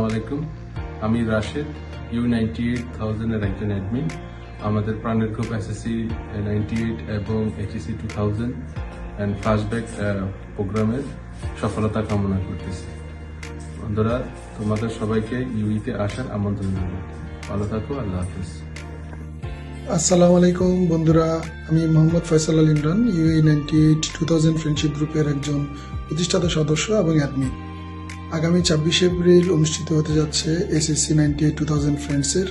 আসসালামু আলাইকুম। আমি রাশেদ ইউ নাইনটি এইট থাউজেন্ডের একজন অ্যাডমিন আমাদের প্রাণের গ্রুপ এসএসসি নাইনটি এইট এবং HSC two thousand and flashback প্রোগ্রামের সফলতা কামনা করতেছি। বন্ধুরা, তোমাদের সবাইকে ইউইতে আসার আমন্ত্রণ জানাই। ভালো থাকো, আল্লাহ হাফিজ। আসসালামু আলাইকুম বন্ধুরা, আমি Mohammad Faisal Al Imran UA ninety eight two thousand friendship গ্রুপের একজন প্রতিষ্ঠাতা সদস্য এবং অ্যাডমিন আগামী ছাব্বিশে এপ্রিল অনুষ্ঠিত হতে যাচ্ছে SSC ninety eight two thousand ফ্রেন্ডসের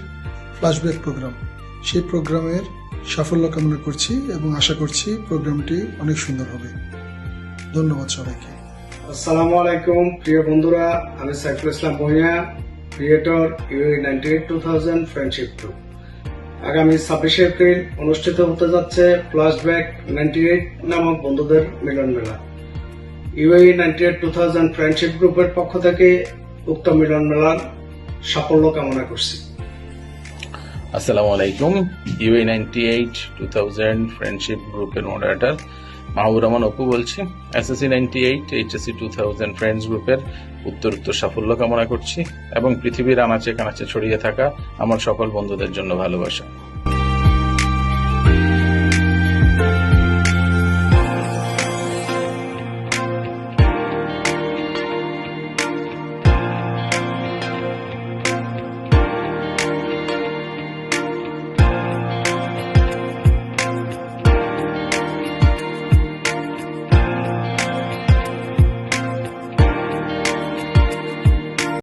flashback programme সেই প্রোগ্রামের সাফল্য কামনা করছি এবং আশা করছি প্রোগ্রামটি অনেক সুন্দর হবে। ধন্যবাদ সবাইকে। আসসালামু আলাইকুম, প্রিয় বন্ধুরা, আমি Saiful Islam Bhuiyan creator UA ninety eight two thousand friendship group আগামী ছাব্বিশে এপ্রিল অনুষ্ঠিত হতে যাচ্ছে ফ্ল্যাশব্যাক নাইনটি এইট নামক বন্ধুদের মিলন মেলা। UA ninety eight two thousand friendship গ্রুপের পক্ষ থেকে উক্ত মিলন মেলার সাফল্য কামনা করছি। আসসালামু আলাইকুম UA ninety eight two thousand friendship গ্রুপের মডারেটার মাহবুর রহমান অপু বলছি। SSC ninety eight, HSC two thousand friends গ্রুপের উত্তর উত্তর সাফল্য কামনা করছি এবং পৃথিবীর আনাচে কানাচে ছড়িয়ে থাকা আমার সকল বন্ধুদের জন্য ভালোবাসা।